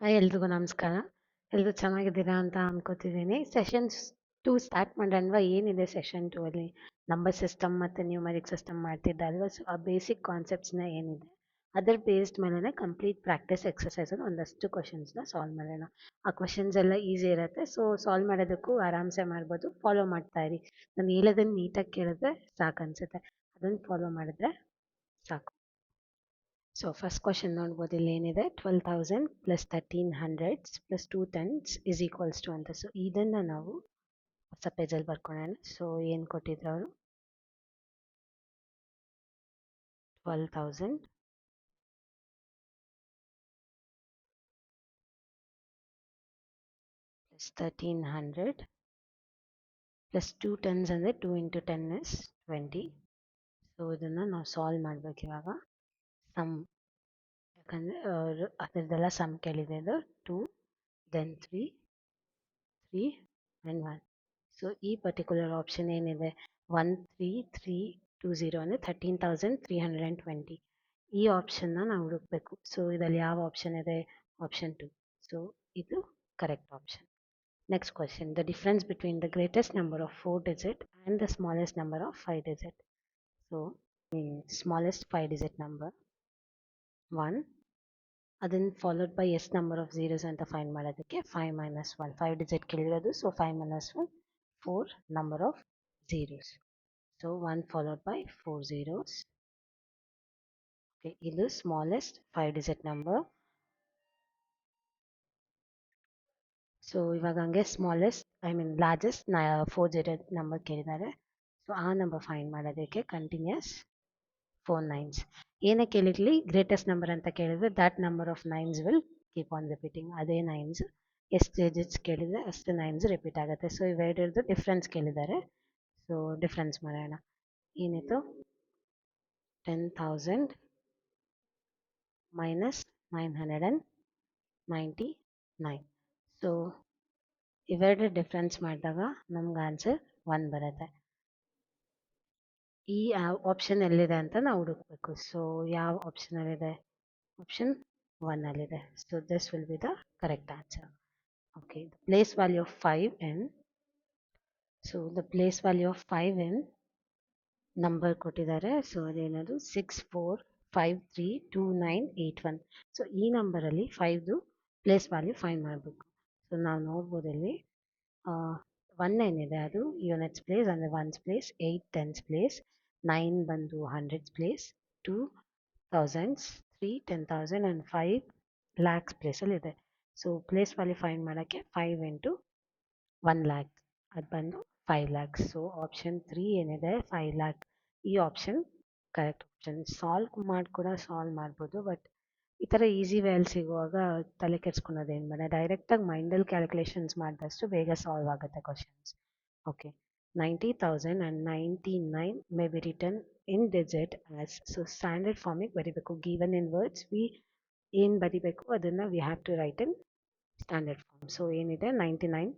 Hi ಎಲ್ರಿಗೂ ನಮಸ್ಕಾರ. ಎಲ್ಲರೂ ಚೆನ್ನಾಗಿದ್ದೀರಾ ಅಂತ ಅನ್ಕೋತಿದ್ದೀನಿ. ಸೆಷನ್ಸ್ ಟು ಸ್ಟಾರ್ಟ್ ಮಾಡೋಣವಾ ಏನಿದೆ ಸೆಷನ್ ಟೂ ಅಲ್ಲಿ? ನಂಬರ್ ಸಿಸ್ಟಮ್ ಮತ್ತು ನ್ಯೂಮರಿಕ್ ಸಿಸ್ಟಮ್ ಮಾಡ್ತಿದ್ದೆ ಅಲ್ವಾ ಸೊ ಆ ಬೇಸಿಕ್ ಕಾನ್ಸೆಪ್ಟ್ಸ್ನ ಏನಿದೆ? ಅದರ ಬೇಸ್ಡ್ ಮೇಲೆ ಕಂಪ್ಲೀಟ್ ಪ್ರಾಕ್ಟೀಸ್ ಎಕ್ಸಸೈಸಲ್ಲಿ ಒಂದಷ್ಟು ಕ್ವಶನ್ಸ್ನ ಸಾಲ್ವ್ ಮಾಡೋಣ. ಆ ಕ್ವಶನ್ಸ್ ಎಲ್ಲ ಈಸಿ ಇರುತ್ತೆ. ಸೊ ಸಾಲ್ವ್ ಮಾಡೋದಕ್ಕೂ ಆರಾಮ್ಸೆ ಮಾಡ್ಬೋದು. ಫಾಲೋ ಮಾಡ್ತಾ ಇರಿ. ನಾನು ಹೇಳೋದನ್ನು ನೀಟಾಗಿ ಕೇಳಿದ್ರೆ ಸಾಕು ಅನ್ಸುತ್ತೆ ಅದನ್ನು ಫಾಲೋ ಮಾಡಿದ್ರೆ ಸಾಕು. ಸೊ ಫಸ್ಟ್ ಕ್ವಶನ್ ನೋಡ್ಬೋದು ಇಲ್ಲಿ ಏನಿದೆ twelve thousand plus thirteen hundreds plus two tens is equals to ಅಂತ ಸೊ ಇದನ್ನು ನಾವು ಹೊಸ ಪೇಜಲ್ಲಿ ಬರ್ಕೊಳ್ಳೋಣ ಸೊ ಏನು ಕೊಟ್ಟಿದ್ರು ಅವರು twelve thousand plus thirteen hundred plus two tens ಅಂದರೆ two into ten is twenty so ಇದನ್ನು ನಾವು ಸಾಲ್ವ್ ಮಾಡಬೇಕು ಇವಾಗ ಸಮ್ ಯಾಕಂದರೆ ಅದರದ್ದೆಲ್ಲ ಸಮ್ ಕೇಳಿದೆ ಅದು two then three three and one so ಈ ಪರ್ಟಿಕ್ಯುಲರ್ ಆಪ್ಷನ್ ಏನಿದೆ? One three three two zero ಅಂದರೆ thirteen thousand three hundred and twenty ಈ ಆಪ್ಷನ್ನ ನಾವು ಹುಡುಕಬೇಕು. ಸೊ ಇದರಲ್ಲಿ ಯಾವ ಆಪ್ಷನ್ ಇದೆ? ಆಪ್ಷನ್ ಟು ಸೊ ಇದು correct option next question the difference between the greatest number of four digit and the smallest number of five digit so smallest five digit number one ಅದನ್ನು followed by as number of zeros ಅಂತ find ಮಾಡೋದಕ್ಕೆ five minus one five digit ಕೇಳಿರೋದು. So five minus one four number of zeros so one followed by four zeros okay ಇದು smallest five digit number so ಇವಾಗ ಹಂಗೆ smallest I mean largest four zero number ಕೇಳಿದ್ದಾರೆ. So ಆ number find ಮಾಡೋದಕ್ಕೆ continuous four nines ಏನೇ ಕೇಳಿರಲಿ greatest number ಅಂತ ಕೇಳಿದ್ರೆ that number of nines will keep on repeating ಅದೇ ನೈನ್ಸ್ ಎಷ್ಟು ಡಿಜಿಟ್ಸ್ ಕೇಳಿದರೆ ಅಷ್ಟು ನೈನ್ಸ್ ರಿಪೀಟ್ ಆಗುತ್ತೆ. ಸೊ ಇವೆರಡರದ್ದು ಡಿಫ್ರೆನ್ಸ್ ಕೇಳಿದ್ದಾರೆ. ಸೊ ಡಿಫ್ರೆನ್ಸ್ ಮಾಡೋಣ. ಏನಿತ್ತು? Ten thousand minus nine hundred and ninety nine so ಇವೆರಡು ಡಿಫ್ರೆನ್ಸ್ ಮಾಡಿದಾಗ ನಮ್ಗೆ ಆನ್ಸರ್ ಒನ್ ಬರುತ್ತೆ. ಈ ಆಪ್ಷನ್ ಎಲ್ಲಿದೆ ಅಂತ ನಾವು ಹುಡುಕ್ಬೇಕು. ಸೊ ಯಾವ ಆಪ್ಷನಲ್ಲಿದೆ option ಒನ್ನಲ್ಲಿದೆ so this will be the correct answer okay place value of five in so the place value of five in number ಕೊಟ್ಟಿದ್ದಾರೆ. ಸೊ ಅದೇನದು? Six four five three two nine eight one so ಈ ನಂಬರಲ್ಲಿ ಫೈವ್ದು place value find ಮಾಡಬೇಕು. So ನಾವು ನೋಡ್ಬೋದು ಇಲ್ಲಿ one ಏನಿದೆ ಅದು. ಯೂನಿಟ್ಸ್ ಪ್ಲೇಸ್ ಅಂದರೆ ones place eight tens place nine ಬಂದು hundreds place, two thousands, three ten thousand and five lakhs ಪ್ಲೇಸಲ್ಲಿ ಇದೆ. ಸೊ, ಪ್ಲೇಸ್ ವ್ಯಾಲ್ಯೂ ಫೈಂಡ್ ಮಾಡೋಕ್ಕೆ ಫೈವ್ ಇಂಟು ಒನ್ ಲ್ಯಾಕ್. ಅದು ಬಂದು five lakhs. So, option three ಏನಿದೆ, ಫೈವ್ ಲ್ಯಾಕ್. ಈ option correct option. Solve ಮಾಡಿ ಕೂಡ ಸಾಲ್ವ್ ಮಾಡ್ಬೋದು, ಬಟ್ ಈ ಥರ ಈಸಿ ವೇಲ್ ಸಿಗುವಾಗ ತಲೆ ಕೆಡ್ಸ್ಕೊಳೋದು ಏನು ಬೇಡ. ಡೈರೆಕ್ಟಾಗಿ ಮೈಂಡಲ್ಲಿ ಕ್ಯಾಲ್ಕುಲೇಷನ್ಸ್ ಮಾಡಿದಷ್ಟು ಬೇಗ ಸಾಲ್ವ್ ಆಗುತ್ತೆ questions. Okay. Ninety thousand and ninety nine may be written in digit as so standard ಫಾರ್ಮಿಗೆ ಬರಿಬೇಕು ಗಿವನ್ ಇನ್ ವರ್ಡ್ಸ್ ವಿ ಏನು ಬರಿಬೇಕು ಅದನ್ನು we have to write in standard form so ಏನಿದೆ ninety nine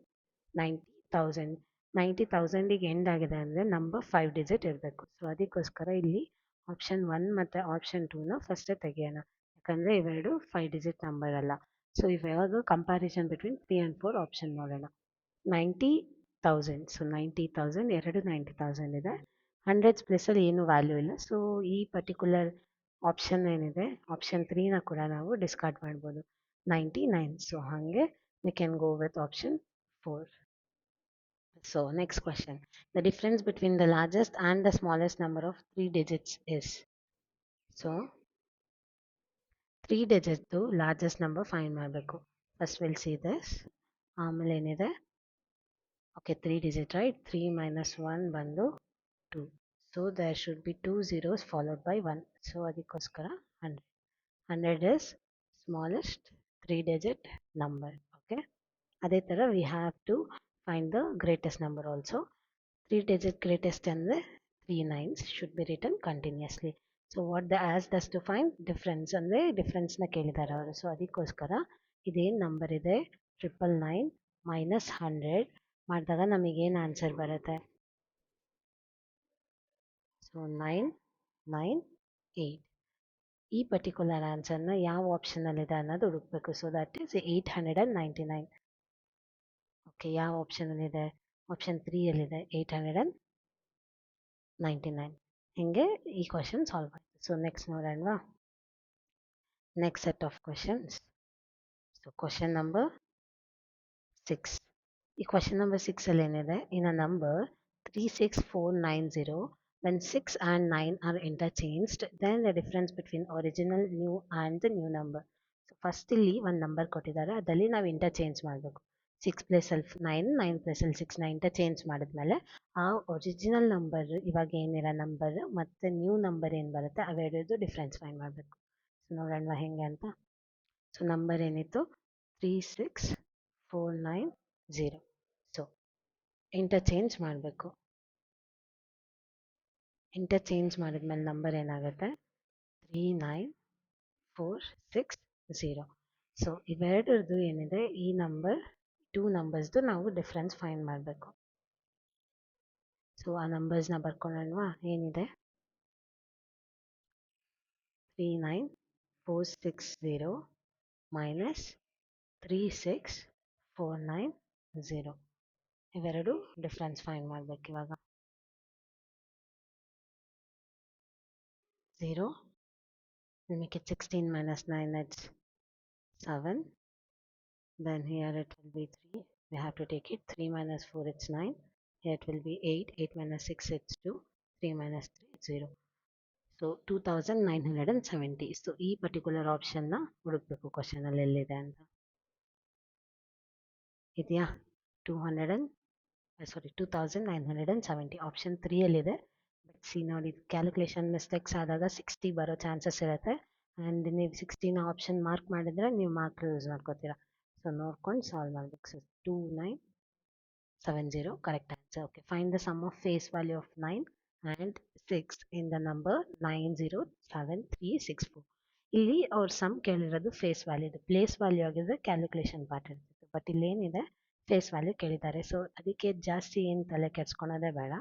ninety thousand ninety ತೌಸಂಡಿಗೆ end ಆಗಿದೆ ಅಂದರೆ number five digit ಇರಬೇಕು. So ಅದಕ್ಕೋಸ್ಕರ ಇಲ್ಲಿ ಆಪ್ಷನ್ ಒನ್ ಮತ್ತು ಆಪ್ಷನ್ ಟೂನ ಫಸ್ಟೇ ತೆಗೆಯೋಣ. ಯಾಕಂದರೆ ಇವೆರಡು ಫೈವ್ ಡಿಜಿಟ್ ನಂಬರ್ ಅಲ್ಲ. ಸೊ ಇವಾಗ comparison between three and four option ನೋಡೋಣ. Ninety thousand so ninety thousand ಎರಡು ನೈಂಟಿ ತೌಸಂಡ್ ಇದೆ. ಹಂಡ್ರೆಡ್ಸ್ ಪ್ಲೇಸಲ್ಲಿ ಏನು ವ್ಯಾಲ್ಯೂ ಇಲ್ಲ. ಸೊ ಈ ಪರ್ಟಿಕ್ಯುಲರ್ ಆಪ್ಷನ್ ಏನಿದೆ ಆಪ್ಷನ್ ತ್ರೀನ ಕೂಡ ನಾವು ಡಿಸ್ಕಾರ್ಡ್ ಮಾಡ್ಬೋದು. ನೈಂಟಿ ನೈನ್ ಸೊ ಹಾಗೆ we can go with option four so next question the difference between the largest and the smallest number of three digits is so three ಡಿಜಿಟ್ದು largest number find ಮಾಡಬೇಕು. First will see this ಆಮೇಲೆ ಏನಿದೆ? Okay three digit right three minus one ಬಂದು two so there should be two zeros followed by one so ಅದಕ್ಕೋಸ್ಕರ hundred hundred is smallest three digit number okay ಅದೇ ಥರ we have to find the greatest number also three digit greatest ಅಂದರೆ three nines should be written continuously so what the as thus to find difference ಅಂದರೆ ಡಿಫ್ರೆನ್ಸ್ನ ಕೇಳಿದ್ದಾರೆ ಅವರು. So ಅದಕ್ಕೋಸ್ಕರ ಇದೇನು number ಇದೆ ಟ್ರಿಪಲ್ ನೈನ್ ಮೈನಸ್ ಹಂಡ್ರೆಡ್ ಮಾಡಿದಾಗ ನಮಗೇನು ಆನ್ಸರ್ ಬರುತ್ತೆ? ಸೊ ನೈನ್ ನೈನ್ ಏಯ್ಟ್ ಈ ಪರ್ಟಿಕ್ಯುಲರ್ ಆನ್ಸರ್ನ ಯಾವ ಆಪ್ಷನಲ್ಲಿದೆ ಅನ್ನೋದು ಹುಡುಕ್ಬೇಕು. So that is eight hundred and ninety nine okay ಯಾವ ಆಪ್ಷನಲ್ಲಿದೆ option ತ್ರೀಯಲ್ಲಿದೆ eight hundred and ninety nine ಹಿಂಗೆ ಈ ಕ್ವಶನ್ ಸಾಲ್ವ್ ಆಯಿತು. So next ನೋಡೋಣವಾ? Next set of questions so question number six ಈ ಕ್ವಶನ್ ನಂಬರ್ ಸಿಕ್ಸಲ್ಲಿ ಏನಿದೆ? In a number three six four nine zero when 6 and 9 are interchanged. Then the difference between original, new and the new number. So first ಇಲ್ಲಿ ಒಂದು number ಕೊಟ್ಟಿದ್ದಾರೆ. ಅದರಲ್ಲಿ ನಾವು interchange ಮಾಡಬೇಕು. Six plus ಅಲ್ಲಿ nine nine plus six nine interchange ಮಾಡಿದ್ಮೇಲೆ ಆ original number ಇವಾಗ ಏನಿರೋ ನಂಬರ್ ಮತ್ತು ನ್ಯೂ ನಂಬರ್ ಏನು ಬರುತ್ತೆ, ಅವೆರಡರದ್ದು ಡಿಫ್ರೆನ್ಸ್ ಫೈಂಡ್ ಮಾಡಬೇಕು. ಸೊ ನೋಡೋಣ ಹೆಂಗೆ ಅಂತ. ಸೊ ನಂಬರ್ ಏನಿತ್ತು? Three six four nine zero so interchange ಮಾಡಬೇಕು. ಇಂಟರ್ಚೇಂಜ್ ಮಾಡಿದ್ಮೇಲೆ ನಂಬರ್ ಏನಾಗುತ್ತೆ? Three nine four six zero so ಇವೆರಡರದ್ದು ಏನಿದೆ? ಈ ನಂಬರ್ ಟೂ ನಂಬರ್ಸ್ದು ನಾವು ಡಿಫ್ರೆನ್ಸ್ ಫೈಂಡ್ ಮಾಡಬೇಕು. ಸೊ ಆ ನಂಬರ್ಸ್ನ ಬರ್ಕೊಳ್ಳೋಣವಾ? ಏನಿದೆ? Three nine four six zero minus three six four nine zero ಇವೆರಡು ಡಿಫ್ರೆನ್ಸ್ ಫೈಂಡ್ ಮಾಡಬೇಕು ಇವಾಗ zero make it 16 minus 9 it's 7 then here it will be 3 we have to take it 3 minus 4 it's 9 here it will be 8 8 minus 6 it's 2 3 minus 3 it's 0 so 2970 so ಈ particular ಆಪ್ಷನ್ನ ಹುಡುಕ್ಬೇಕು ಕ್ವಶನಲ್ಲಿ ಎಲ್ಲಿದೆ ಅಂತ ಇದೆಯಾ two hundred and sorry two thousand nine hundred and seventy option ತ್ರೀಯಲ್ಲಿದೆ but see ನೋಡಿ calculation mistakes ಆದಾಗ sixty ಬರೋ chances ಇರುತ್ತೆ. And ನೀವು ಸಿಕ್ಸ್ಟಿನ ಆಪ್ಷನ್ ಮಾರ್ಕ್ ಮಾಡಿದರೆ ನೀವು ಮಾರ್ಕ್ ಯೂಸ್ ಮಾಡ್ಕೋತೀರಾ. ಸೊ ನೋಡ್ಕೊಂಡು ಸಾಲ್ವ್ ಮಾಡಬೇಕು. So two nine seven zero correct answer okay find the sum of face value of nine and six in the number nine zero seven three six four ಇಲ್ಲಿ ಅವ್ರ sum ಕೇಳಿರೋದು face value ಇದೆ place value ಆಗಿದ್ರೆ calculation part ಇರ್ತಿತ್ತು but ಇಲ್ಲೇನಿದೆ face value ಕೇಳಿದ್ದಾರೆ. So ಅದಕ್ಕೆ ಜಾಸ್ತಿ ಏನು ತಲೆ ಕೆಡ್ಸ್ಕೊಳೋದೇ ಬೇಡ.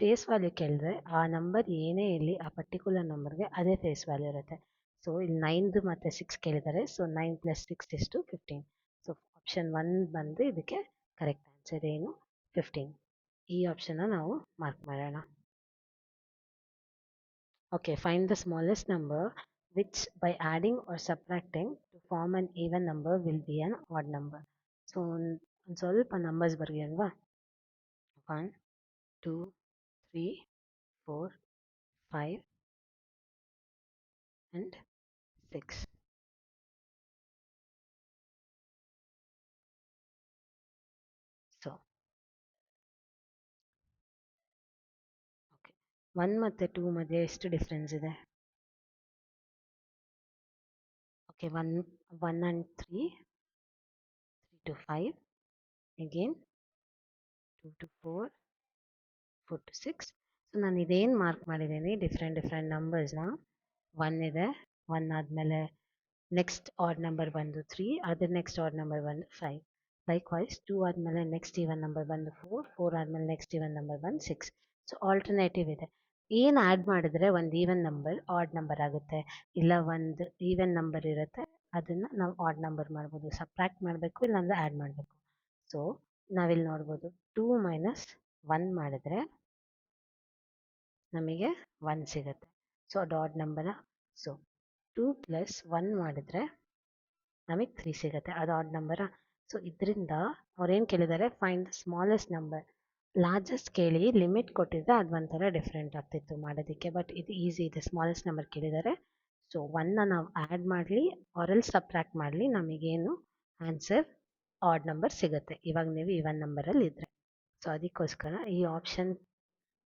ಫೇಸ್ ವ್ಯಾಲ್ಯೂ ಕೇಳಿದ್ರೆ ಆ ನಂಬರ್ ಏನೇ ಇರಲಿ, ಆ ಪರ್ಟಿಕ್ಯುಲರ್ ನಂಬರ್ಗೆ ಅದೇ ಫೇಸ್ ವ್ಯಾಲ್ಯೂ ಇರುತ್ತೆ. ಸೊ ಇಲ್ಲಿ ನೈನ್ದು ಮತ್ತು ಸಿಕ್ಸ್ ಕೇಳಿದ್ದಾರೆ. ಸೊ ನೈನ್ ಪ್ಲಸ್ ಸಿಕ್ಸ್ ಇಷ್ಟು ಫಿಫ್ಟೀನ್ ಸೊ ಆಪ್ಷನ್ ಒನ್ ಬಂದು ಇದಕ್ಕೆ ಕರೆಕ್ಟ್ ಆನ್ಸರ್ ಏನು? ಫಿಫ್ಟೀನ್ ಈ ಆಪ್ಷನ್ನ ನಾವು ಮಾರ್ಕ್ ಮಾಡೋಣ. Okay find the smallest number which by adding or subtracting to form an even number will be an odd number so ಒಂದು ಸ್ವಲ್ಪ numbers ಬರೆಯೋಣವಾ one two three four five and 6. So, okay. 1 ಮತ್ತು 2 ಮಧ್ಯೆ ಎಷ್ಟು difference ಇದೆ okay one one and three two five again two two four four two six so ನಾನು ಇದೇನು mark ಮಾಡಿದ್ದೀನಿ different different ನಂಬರ್ಸ್ನ ಒನ್ ಇದೆ ಒನ್ ಆದಮೇಲೆ ನೆಕ್ಸ್ಟ್ ಆಡ್ ನಂಬರ್ ಬಂದು ತ್ರೀ ಅದ್ರ ನೆಕ್ಸ್ಟ್ ಆಡ್ ನಂಬರ್ ಬಂದು ಫೈವ್ ಲೈಕ್ ವೈಸ್ ಟೂ ಆದಮೇಲೆ ನೆಕ್ಸ್ಟ್ ಈವನ್ ನಂಬರ್ ಬಂದು ಫೋರ್ ಫೋರ್ ಆದಮೇಲೆ ನೆಕ್ಸ್ಟ್ ಇವನ್ ನಂಬರ್ ಬಂದು ಸಿಕ್ಸ್ ಸೊ ಆಲ್ಟರ್ನೇಟಿವ್ ಇದೆ. ಏನು ಆ್ಯಡ್ ಮಾಡಿದ್ರೆ ಒಂದು ಈವನ್ ನಂಬರ್ ಆಡ್ ನಂಬರ್ ಆಗುತ್ತೆ. ಇಲ್ಲ ಒಂದು ಈವನ್ ನಂಬರ್ ಇರುತ್ತೆ ಅದನ್ನು ನಾವು ಆಡ್ ನಂಬರ್ ಮಾಡ್ಬೋದು ಸಪ್ರಾಕ್ಟ್ ಮಾಡಬೇಕು, ಇಲ್ಲಾಂದರೆ ಆ್ಯಡ್ ಮಾಡಬೇಕು. ಸೊ ನಾವಿಲ್ಲಿ ನೋಡ್ಬೋದು ಟೂ ಮೈನಸ್ ಒನ್ ಮಾಡಿದ್ರೆ ನಮಗೆ ಒನ್ ಸಿಗುತ್ತೆ. ಸೊ ಅದು ಆಡ್ ನಂಬರ ಸೊ ಟೂ ಪ್ಲಸ್ ಒನ್ ಮಾಡಿದ್ರೆ ನಮಗೆ ತ್ರೀ ಸಿಗುತ್ತೆ. ಅದು ಆಡ್ ನಂಬರ ಸೊ ಇದರಿಂದ ಅವ್ರೇನು ಕೇಳಿದ್ದಾರೆ find the smallest number largest ಕೇಳಿ ಲಿಮಿಟ್ ಕೊಟ್ಟಿದ್ರೆ ಅದು ಒಂಥರ ಡಿಫ್ರೆಂಟ್ ಆಗ್ತಿತ್ತು ಮಾಡೋದಕ್ಕೆ. ಬಟ್ ಇದು ಈಸಿ ಇದೆ. ಸ್ಮಾಲೆಸ್ಟ್ ನಂಬರ್ ಕೇಳಿದ್ದಾರೆ ಸೊ ಒನ್ನ ನಾವು ಆ್ಯಡ್ ಮಾಡಲಿ ಆರಲ್ ಸಬ್ಟ್ರಾಕ್ಟ್ ಮಾಡಲಿ, ನಮಗೇನು ಆನ್ಸರ್ ಆಡ್ ನಂಬರ್ ಸಿಗುತ್ತೆ. ಇವಾಗ ನೀವು ಇವನ್ ನಂಬರಲ್ಲಿ ಇದ್ದರೆ ಸೊ ಅದಕ್ಕೋಸ್ಕರ ಈ ಆಪ್ಷನ್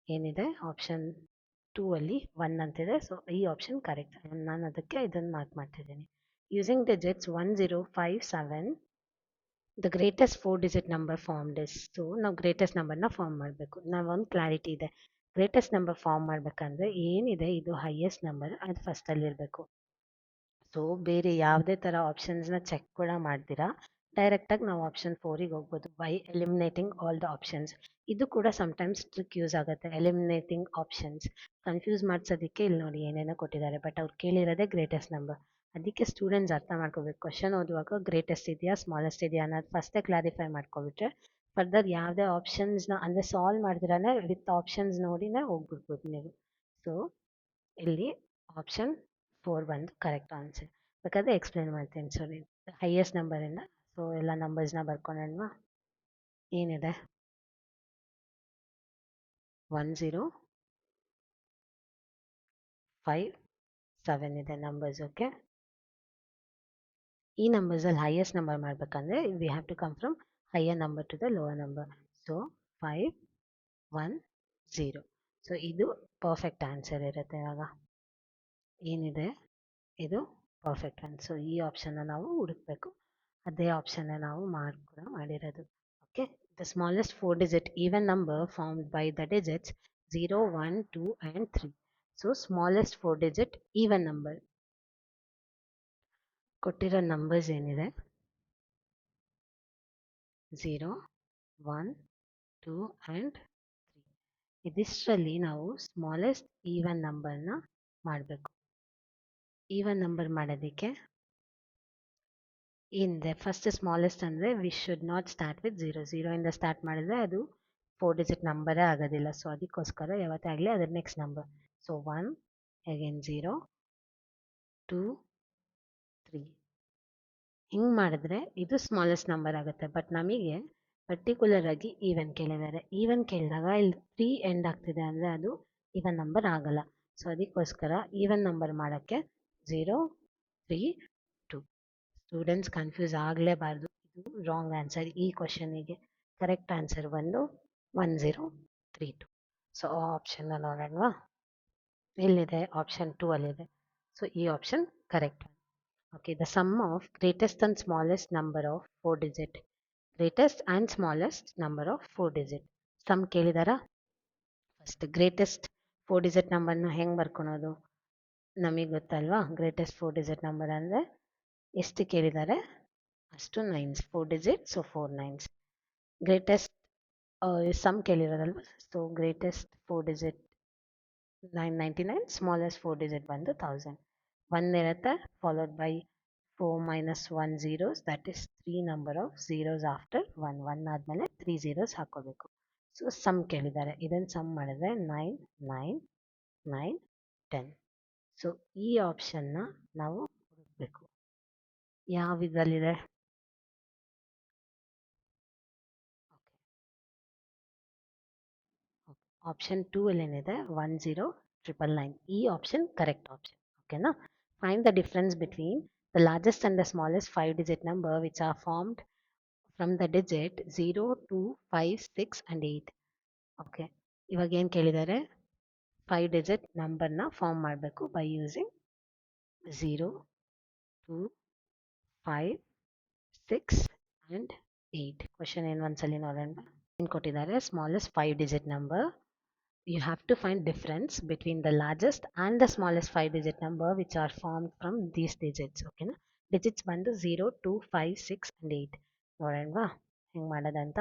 ಏನಿದೆ? ಆಪ್ಷನ್ ಟೂ ಅಲ್ಲಿ ಒನ್ ಅಂತಿದೆ. ಸೊ ಈ ಆಪ್ಷನ್ ಕರೆಕ್ಟ್ ನಾನು ಅದಕ್ಕೆ ಇದನ್ನು ಮಾರ್ಕ್ ಮಾಡ್ತಿದ್ದೀನಿ. Using digits one zero five seven the greatest four digit number form this so ನಾವು ಗ್ರೇಟೆಸ್ಟ್ ನಂಬರ್ನ ಫಾರ್ಮ್ ಮಾಡಬೇಕು. ನಾವು ಒಂದು ಕ್ಲಾರಿಟಿ ಇದೆ. ಗ್ರೇಟೆಸ್ಟ್ ನಂಬರ್ ಫಾರ್ಮ್ ಮಾಡಬೇಕಂದ್ರೆ ಏನಿದೆ? ಇದು ಹೈಯೆಸ್ಟ್ ನಂಬರ್ ಅದು ಫಸ್ಟಲ್ಲಿರಬೇಕು ಸೊ ಬೇರೆ ಯಾವುದೇ ಥರ ಆಪ್ಷನ್ಸ್ನ ಚೆಕ್ ಕೂಡ ಮಾಡ್ತೀರಾ? ಡೈರೆಕ್ಟಾಗಿ ನಾವು ಆಪ್ಷನ್ ಫೋರಿಗೆ ಹೋಗ್ಬೋದು. By eliminating all the options ಇದು ಕೂಡ ಸಮ್ಟೈಮ್ಸ್ ಟ್ರಿಕ್ ಯೂಸ್ ಆಗುತ್ತೆ. ಎಲಿಮಿನೇಟಿಂಗ್ ಆಪ್ಷನ್ಸ್ ಕನ್ಫ್ಯೂಸ್ ಮಾಡಿಸೋದಕ್ಕೆ ಇಲ್ಲಿ ನೋಡಿ ಏನೇನೋ ಕೊಟ್ಟಿದ್ದಾರೆ. ಬಟ್ ಅವ್ರು ಕೇಳಿರೋದೇ ಗ್ರೇಟೆಸ್ಟ್ ನಂಬರ್ ಅದಕ್ಕೆ ಸ್ಟೂಡೆಂಟ್ಸ್ ಅರ್ಥ ಮಾಡ್ಕೋಬೇಕು. ಕ್ವಶನ್ ಓದುವಾಗ ಗ್ರೇಟೆಸ್ಟ್ ಇದೆಯಾ ಸ್ಮಾಲೆಸ್ಟ್ ಇದೆಯಾ ಅನ್ನೋದು ಫಸ್ಟೇ ಕ್ಲಾರಿಫೈ ಮಾಡ್ಕೊಬಿಟ್ರೆ ಫರ್ದರ್ ಯಾವುದೇ ಆಪ್ಷನ್ಸ್ನ ಅಂದರೆ ಸಾಲ್ವ್ ಮಾಡಿದ್ರೇ ವಿತ್ ಆಪ್ಷನ್ಸ್ ನೋಡಿನೇ ಹೋಗ್ಬಿಡ್ಬೋದು ನೀವು. ಸೊ ಇಲ್ಲಿ ಆಪ್ಷನ್ ಫೋರ್ ಬಂದು ಕರೆಕ್ಟ್ ಆನ್ಸರ್ ಬೇಕಾದ್ರೆ ಎಕ್ಸ್ಪ್ಲೇನ್ ಮಾಡ್ತೀನಿ ಸಾರಿ ಹೈಯೆಸ್ಟ್ ನಂಬರಿಂದ ಸೊ ಎಲ್ಲ ನಂಬರ್ಸ್ನ ಬರ್ಕೊಳ್ಳೋಣ ಏನಿದೆ? ಒನ್ ಝೀರೋ ಫೈವ್ ಸೆವೆನ್ ಇದೆ ನಂಬರ್ಸ್ ಓಕೆ ಈ ನಂಬರ್ಸಲ್ಲಿ ಹೈಯೆಸ್ಟ್ ನಂಬರ್ ಮಾಡಬೇಕಂದ್ರೆ we have to come from higher number to the lower number so five one zero so ಇದು ಪರ್ಫೆಕ್ಟ್ ಆನ್ಸರ್ ಇರುತ್ತೆ ಇವಾಗ. ಏನಿದೆ? ಇದು ಪರ್ಫೆಕ್ಟ್ ಆನ್ ಸೊ ಈ ಆಪ್ಷನ್ನ ನಾವು ಹುಡುಕಬೇಕು. ಅದೇ ಆಪ್ಷನ್ನ ನಾವು ಮಾರ್ಕ್ ಕೂಡ ಮಾಡಿರೋದು. Okay the smallest four digit even number formed by the digits zero one two and three so smallest four digit even number ಕೊಟ್ಟಿರೋ ನಂಬರ್ಸ್ ಏನಿದೆ? Zero one two and three ಇದಿಷ್ಟರಲ್ಲಿ ನಾವು ಸ್ಮಾಲೆಸ್ಟ್ ಈವನ್ ನಂಬರ್ನ ಮಾಡಬೇಕು. Even number ಮಾಡೋದಕ್ಕೆ ಏನಿದೆ first smallest ಅಂದರೆ we should not start with zero ಝೀರೋಯಿಂದ start ಮಾಡಿದ್ರೆ ಅದು ಫೋರ್ ಡಿಜಿಟ್ ನಂಬರೇ ಆಗೋದಿಲ್ಲ. ಸೊ ಅದಕ್ಕೋಸ್ಕರ ಯಾವತ್ತೇ ಆಗಲಿ ಅದರ next number so one again zero two ಹಿಂಗೆ ಮಾಡಿದ್ರೆ ಇದು ಸ್ಮಾಲೆಸ್ಟ್ ನಂಬರ್ ಆಗುತ್ತೆ. ಬಟ್ ನಮಗೆ ಪರ್ಟಿಕ್ಯುಲರ್ ಆಗಿ ಈವನ್ ಕೇಳಿದ್ದಾರೆ. ಈವನ್ ಕೇಳಿದಾಗ ಇಲ್ಲಿ ತ್ರೀ ಎಂಡ್ ಆಗ್ತಿದೆ ಅಂದರೆ ಅದು ಈವನ್ ನಂಬರ್ ಆಗಲ್ಲ. ಸೊ ಅದಕ್ಕೋಸ್ಕರ ಈವನ್ ನಂಬರ್ ಮಾಡೋಕ್ಕೆ zero three two students confuse ಆಗಲೇಬಾರ್ದು. ಇದು ರಾಂಗ್ ಆನ್ಸರ್ ಈ ಕ್ವಶನಿಗೆ ಕರೆಕ್ಟ್ ಆನ್ಸರ್ ಬಂದು one zero three two so ಆ ಆಪ್ಷನ್ನ ನೋಡೋಣವಾ? ಇಲ್ಲಿದೆ. ಆಪ್ಷನ್ ಟೂ ಅಲ್ಲಿದೆ. ಸೊ ಈ option correct okay the sum of greatest and smallest number of four digit greatest and smallest number of four digit sum ಕೇಳಿದಾರಾ? First greatest four digit ನಂಬರ್ನ ಹೆಂಗೆ ಬರ್ಕೊಳೋದು? ನಮಗೆ ಗೊತ್ತಲ್ವಾ? ಗ್ರೇಟೆಸ್ಟ್ ಫೋರ್ ಡಿಜಿಟ್ ನಂಬರ್ ಅಂದರೆ ಎಷ್ಟು ಕೇಳಿದ್ದಾರೆ ಅಷ್ಟು nines four digit so four nines greatest sum ಕೇಳಿರೋದಲ್ವ? So greatest four digit nine ninety nine smallest four digit ಬಂದು thousand one ಇರುತ್ತೆ followed by four minus one zeros that is three number of zeros after one one ಆದಮೇಲೆ three zeros ಹಾಕೋಬೇಕು. So sum ಕೇಳಿದ್ದಾರೆ. ಇದನ್ನು sum ಮಾಡಿದ್ರೆ nine nine nine ten so ಈ ಆಪ್ಷನ್ನ ನಾವು ಹುಡುಕಬೇಕು. ಯಾವ ಇದರಲ್ಲಿದೆ? ಆಪ್ಷನ್ ಟೂ ಏನಿದೆ ಒನ್ ಝೀರೋ ಟ್ರಿಪಲ್ ನೈನ್ ಈ ಆಪ್ಷನ್ ಕರೆಕ್ಟ್ ಆಪ್ಷನ್ ಓಕೆನಾ find the difference between the largest and the smallest five digit number which are formed from the digit zero two five six and eight okay ಇವಾಗ ಏನು ಕೇಳಿದ್ದಾರೆ five digit ನಂಬರ್ನ form ಮಾಡಬೇಕು by using zero two five six and eight question ಏನು ಒಂದ್ಸಲಿ ನೋಡೋಣ. ಏನು ಕೊಟ್ಟಿದ್ದಾರೆ? Smallest five digit number you have to find difference between the largest and the smallest five digit number which are formed from these digits, okay na? Digits ಬಂದು zero two five six and eight ನೋಡೋಣವಾ ಹೆಂಗೆ ಮಾಡೋದಂತ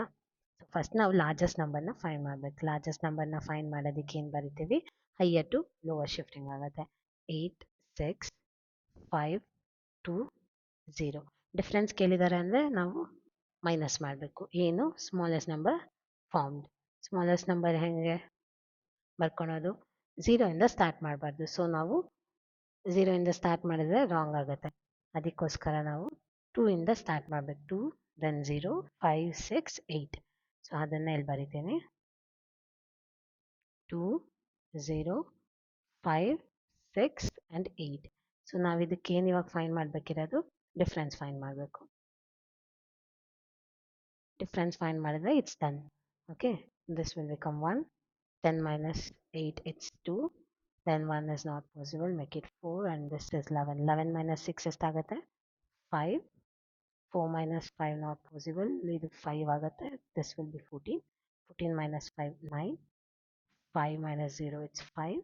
so first ನಾವು largest ನಂಬರ್ನ find ಮಾಡಬೇಕು. Largest ನಂಬರ್ನ find ಮಾಡೋದಕ್ಕೆ ಏನು ಬರಿತೀವಿ? ಹೈಯರ್ ಟು ಲೋವರ್ ಶಿಫ್ಟಿಂಗ್ ಆಗುತ್ತೆ. Eight six five two zero difference ಕೇಳಿದ್ದಾರೆ ಅಂದರೆ ನಾವು ಮೈನಸ್ ಮಾಡಬೇಕು. ಏನು? Smallest number formed smallest number ಹೆಂಗೆ? ಬರ್ಕೊಳೋದು. ಝೀರೋಯಿಂದ ಸ್ಟಾರ್ಟ್ ಮಾಡಬಾರ್ದು. ಸೊ ನಾವು ಝೀರೋಯಿಂದ ಸ್ಟಾರ್ಟ್ ಮಾಡಿದ್ರೆ ರಾಂಗ್ ಆಗುತ್ತೆ. ಅದಕ್ಕೋಸ್ಕರ ನಾವು ಟೂ ಇಂದ ಸ್ಟಾರ್ಟ್ ಮಾಡಬೇಕು. Two then zero five six eight so ಅದನ್ನು ಇಲ್ಲಿ ಬರಿತೀನಿ. Two zero five six and eight so ನಾವು ಇದಕ್ಕೇನು ಇವಾಗ ಫೈನ್ ಮಾಡಬೇಕಿರೋದು? ಡಿಫ್ರೆನ್ಸ್ ಫೈನ್ ಮಾಡಬೇಕು. ಡಿಫ್ರೆನ್ಸ್ ಫೈನ್ ಮಾಡಿದ್ರೆ it's done okay this will become one 10 minus 8 it's 2 then 1 is not possible make it 4 and this is 11 11 minus 6 ಎಷ್ಟಾಗುತ್ತೆ 5 4 minus 5 not possible ಇದು 5 ಆಗುತ್ತೆ this will be 14 14 minus 5 9 5 minus 0 it's 5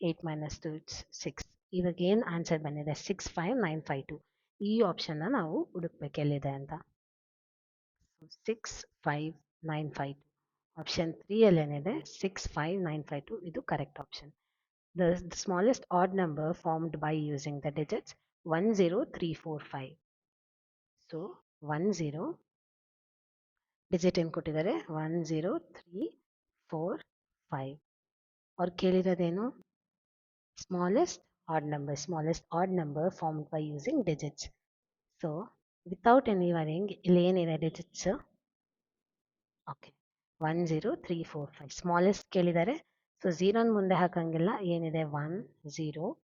8 minus 2 it's 6 ಇವಾಗ ಏನು answer ಬಂದಿದೆ six five nine five two ಈ ಆಪ್ಷನ್ನ ನಾವು ಹುಡುಕ್ಬೇಕು ಎಲ್ಲಿದೆ ಅಂತ six five nine five option ತ್ರೀಯಲ್ಲಿ ಏನಿದೆ six five nine five two ಇದು correct option the smallest odd number formed by using the digits one zero three four five so one zero digit ಏನು ಕೊಟ್ಟಿದ್ದಾರೆ one zero three four five ಅವ್ರು ಕೇಳಿರೋದೇನು? Smallest odd number smallest odd number formed by using digits so without any worrying ಇಲ್ಲಿ ಏನಿದೆ digits okay one zero three four five. Smallest ಕೇಳಿದ್ದಾರೆ so, ಝೀರೋನ ಮುಂದೆ ಹಾಕಂಗಿಲ್ಲ. ಏನಿದೆ? One zero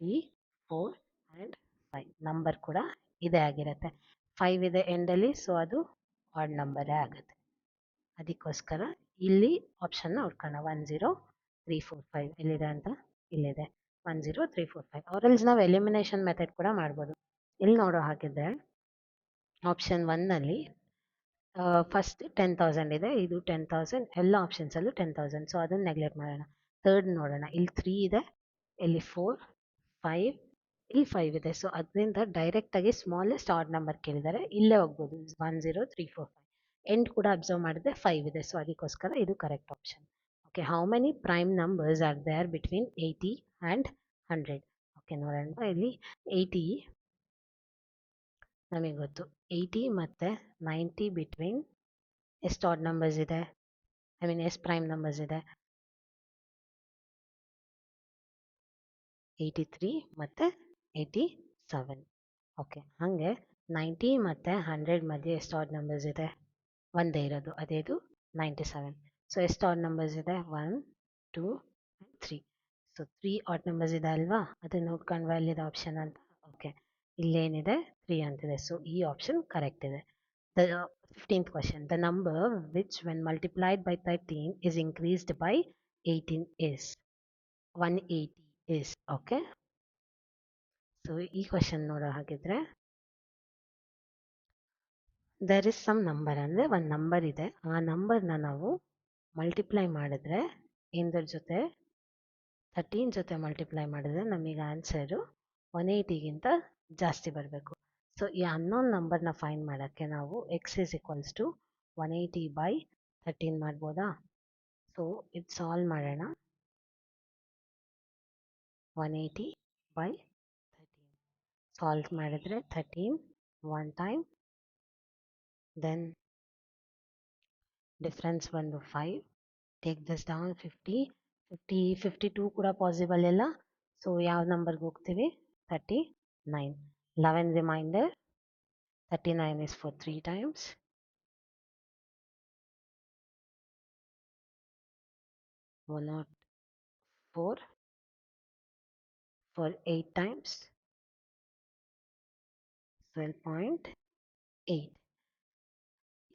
three four and five. Number ಕೂಡ ಇದೇ ಆಗಿರುತ್ತೆ. ಫೈವ್ ಇದೆ ಎಂಡಲ್ಲಿ, ಸೊ ಅದು ಆಡ್ ನಂಬರೇ ಆಗುತ್ತೆ. ಅದಕ್ಕೋಸ್ಕರ ಇಲ್ಲಿ ಆಪ್ಷನ್ನ ಹುಡ್ಕೋಣ. One zero three four five ಎಲ್ಲಿದೆ ಅಂತ? ಇಲ್ಲಿದೆ. One zero three four five. ಅವರಲ್ಲಿ ನಾವು ಎಲಿಮಿನೇಷನ್ ಮೆಥಡ್ ಕೂಡ ಮಾಡ್ಬೋದು. ಇಲ್ಲಿ ನೋಡೋ ಹಾಗಿದ್ರೆ ಆಪ್ಷನ್ ಒನ್ನಲ್ಲಿ ಫಸ್ಟ್ ಟೆನ್ ತೌಸಂಡ್ ಇದೆ, ಇದು ಟೆನ್ ತೌಸಂಡ್ ಎಲ್ಲ ಆಪ್ಷನ್ಸಲ್ಲೂ ಟೆನ್ ತೌಸಂಡ್ ಸೊ ಅದನ್ನು ನೆಗ್ಲೆಕ್ಟ್ ಮಾಡೋಣ. ಥರ್ಡ್ ನೋಡೋಣ. ಇಲ್ಲಿ ತ್ರೀ ಇದೆ, ಇಲ್ಲಿ ಫೋರ್ ಫೈವ್ ಇಲ್ಲಿ ಫೈವ್ ಇದೆ. ಸೊ ಅದರಿಂದ ಡೈರೆಕ್ಟಾಗಿ ಸ್ಮಾಲೆಸ್ಟ್ ಆಡ್ ನಂಬರ್ ಕೇಳಿದ್ದಾರೆ ಇಲ್ಲೇ ಹೋಗ್ಬೋದು. One zero three four five end ಕೂಡ ಅಬ್ಸರ್ವ್ ಮಾಡಿದ್ರೆ ಫೈವ್ ಇದೆ. ಸೊ ಅದಕ್ಕೋಸ್ಕರ ಇದು correct option okay how many prime numbers are there between eighty and hundred okay ನೋಡೋಣ. ಇಲ್ಲಿ ಏಯ್ಟಿ ನಮಗೆ ಗೊತ್ತು. ಏಯ್ಟಿ ಮತ್ತು ನೈಂಟಿ ಬಿಟ್ವೀನ್ ಎಷ್ಟು ಆಡ್ ನಂಬರ್ಸ್ ಇದೆ. ಐ ಮೀನ್ ಎಷ್ಟು ಪ್ರೈಮ್ ನಂಬರ್ಸ್ ಇದೆ. ಏಯ್ಟಿ ತ್ರೀ ಮತ್ತು ಏಯ್ಟಿ ಸೆವೆನ್ ಓಕೆ ಹಾಗೆ ನೈಂಟಿ ಮತ್ತು ಹಂಡ್ರೆಡ್ ಮಧ್ಯೆ ಎಷ್ಟು ಆಡ್ ನಂಬರ್ಸ್ ಇದೆ. ಒಂದೇ ಇರೋದು, ಅದೇದು ನೈಂಟಿ ಸೆವೆನ್ ಸೊ ಎಷ್ಟು ಆಡ್ ನಂಬರ್ಸ್ ಇದೆ one two three so three odd numbers ಇದೆ ಅಲ್ವಾ? ಅದನ್ನ ನೋಡ್ಕೊಂಡು ಎಲ್ಲಿದೆ ಆಪ್ಷನ್ ಅಂತ. ಓಕೆ ಇಲ್ಲೇನಿದೆ? ತ್ರೀ ಅಂತಿದೆ. ಸೊ ಈ ಆಪ್ಷನ್ ಕರೆಕ್ಟ್ ಇದೆ. The fifteenth question the number which when multiplied by thirteen is increased by eighteen is one eighty is okay so ಈ ಕ್ವಶನ್ ನೋಡೋ ಹಾಗಿದ್ರೆ ದರ್ ಇಸ್ ಸಮ್ ನಂಬರ್ ಅಂದರೆ ಒಂದು ನಂಬರ್ ಇದೆ. ಆ ನಂಬರ್ನ ನಾವು ಮಲ್ಟಿಪ್ಲೈ ಮಾಡಿದ್ರೆ ಇಂದ್ರ ಜೊತೆ ತರ್ಟೀನ್ ಜೊತೆ ಮಲ್ಟಿಪ್ಲೈ ಮಾಡಿದ್ರೆ ನಮಗೆ ಆನ್ಸರು ಒನ್ ಏಯ್ಟಿಗಿಂತ ಜಾಸ್ತಿ ಬರಬೇಕು. ಸೊ ಈ ಅನ್ನೋನ್ ನಂಬರ್ನ ಫೈನ್ ಮಾಡೋಕ್ಕೆ ನಾವು x is equals to one eighty by thirteen ಮಾಡ್ಬೋದಾ? ಸೊ ಇದು ಸಾಲ್ವ್ ಮಾಡೋಣ. One eighty by thirteen solve ಮಾಡಿದ್ರೆ thirteen one time then difference ಬಂದು five take this down fifty fifty fifty two ಕೂಡ ಪಾಸಿಬಲ್ ಇಲ್ಲ ಸೊ ಯಾವ ನಂಬರ್ಗೆ ಹೋಗ್ತೀವಿ? Thirty nine eleven remainder thirty nine is for three times one not four for eight times twelve point eight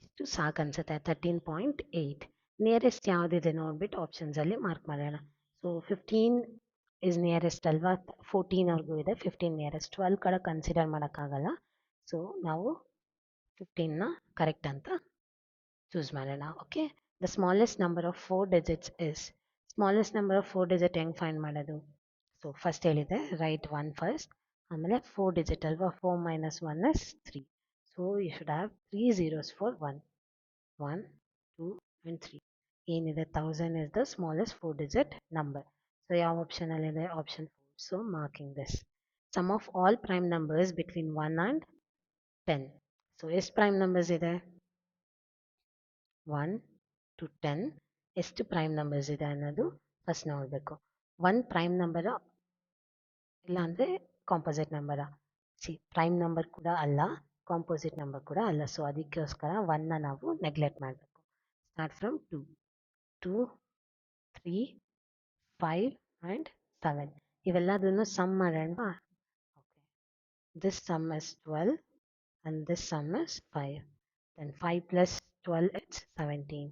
ಇಷ್ಟು ಸಾಕು ಅನ್ಸುತ್ತೆ thirteen point eight nearest ಯಾವುದಿದೆ ನೋಡ್ಬಿಟ್ಟು ಆಪ್ಷನ್ಸಲ್ಲಿ ಮಾರ್ಕ್ ಮಾಡೋಣ ಸೊ ಫಿಫ್ಟೀನ್ is nearest ಅಲ್ವಾ ಫೋರ್ಟೀನ್ವರೆಗೂ ಇದೆ ಫಿಫ್ಟೀನ್ ನಿಯರೆಸ್ಟ್ ಟ್ವೆಲ್ ಕಡೆ ಕನ್ಸಿಡರ್ ಮಾಡೋಕ್ಕಾಗಲ್ಲ ಸೊ ನಾವು ಫಿಫ್ಟೀನ್ನ ಕರೆಕ್ಟ್ ಅಂತ ಚೂಸ್ ಮಾಡೋಣ okay the smallest number of four digits is smallest number of four digit ಹೆಂಗೆ ಫೈಂಡ್ ಮಾಡೋದು? ಸೊ ಫಸ್ಟ್ ಹೇಳಿದೆ ರೈಟ್ ಒನ್ ಫಸ್ಟ್ ಆಮೇಲೆ ಫೋರ್ ಡಿಜಿಟ್ ಅಲ್ವಾ? Four minus one is three so you should have three zeros four one one two and three ಏನಿದೆ? Thousand is the smallest four digit number so ಯಾವ ಆಪ್ಷನಲ್ಲಿದೆ option four so marking this sum of all prime numbers between one and ten so ಎಷ್ಟು prime numbers ಇದೆ one to ten ಎಷ್ಟು prime numbers ಇದೆ ಅನ್ನೋದು first ನೋಡಬೇಕು one prime number ಇಲ್ಲಾಂದರೆ composite number ಸಿ prime number ಕೂಡ ಅಲ್ಲ ಕಾಂಪೋಸಿಟ್ ನಂಬರ್ ಕೂಡ ಅಲ್ಲ ಸೊ ಅದಕ್ಕೋಸ್ಕರ ಒನ್ನ ನಾವು ನೆಗ್ಲೆಕ್ಟ್ ಮಾಡಬೇಕು start from two two three five and seven ಇವೆಲ್ಲದನ್ನು sum ಮಾಡೋಣ okay this sum is twelve and this sum is five then five plus twelve it's seventeen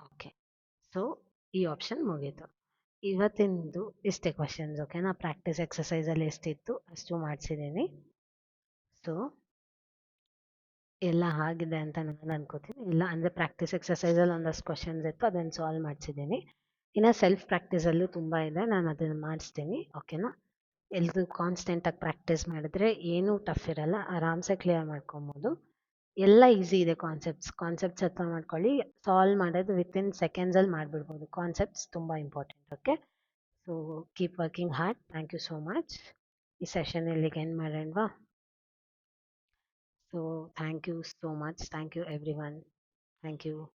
okay so ಈ option ಮುಗೀತು ಇವತ್ತಿಂದು ಇಷ್ಟೇ ಕ್ವಶನ್ಸ್ ಓಕೆನಾ practice ಎಕ್ಸಸೈಸಲ್ಲಿ ಎಷ್ಟಿತ್ತು ಅಷ್ಟು ಮಾಡಿಸಿದ್ದೀನಿ so ಎಲ್ಲ ಆಗಿದೆ ಅಂತ ನಾನು ಅನ್ಕೋತೀನಿ. ಇಲ್ಲ, ಅಂದರೆ ಪ್ರಾಕ್ಟೀಸ್ ಎಕ್ಸಸೈಸಲ್ಲಿ ಒಂದಷ್ಟು ಕ್ವಶನ್ಸ್ ಇತ್ತು, ಅದನ್ನು ಸಾಲ್ವ್ ಮಾಡಿಸಿದ್ದೀನಿ. ಇನ್ನು ಸೆಲ್ಫ್ ಪ್ರಾಕ್ಟೀಸಲ್ಲೂ ತುಂಬ ಇದೆ, ನಾನು ಅದನ್ನು ಮಾಡಿಸ್ತೀನಿ ಓಕೆನಾ ಎಲ್ಲರೂ ಕಾನ್ಸ್ಟೆಂಟಾಗಿ ಪ್ರಾಕ್ಟೀಸ್ ಮಾಡಿದ್ರೆ ಏನೂ ಟಫ್ ಇರಲ್ಲ, ಆರಾಮ್ಸೆ ಕ್ಲಿಯರ್ ಮಾಡ್ಕೊಬೋದು. ಎಲ್ಲ ಈಸಿ ಇದೆ ಕಾನ್ಸೆಪ್ಟ್ಸ್ ಕಾನ್ಸೆಪ್ಟ್ಸ್ ಹತ್ರ ಮಾಡ್ಕೊಳ್ಳಿ ಸಾಲ್ವ್ ಮಾಡೋದು ವಿತಿನ್ ಸೆಕೆಂಡ್ಸಲ್ಲಿ ಮಾಡಿಬಿಡ್ಬೋದು. ಕಾನ್ಸೆಪ್ಟ್ಸ್ ತುಂಬ important okay so keep working hard thank you so much ಈ ಸೆಷನ್ ಇಲ್ಲಿಗೆ ಏನು ಮಾಡೋಣವಾ? So thank you so much. Thank you everyone. Thank you.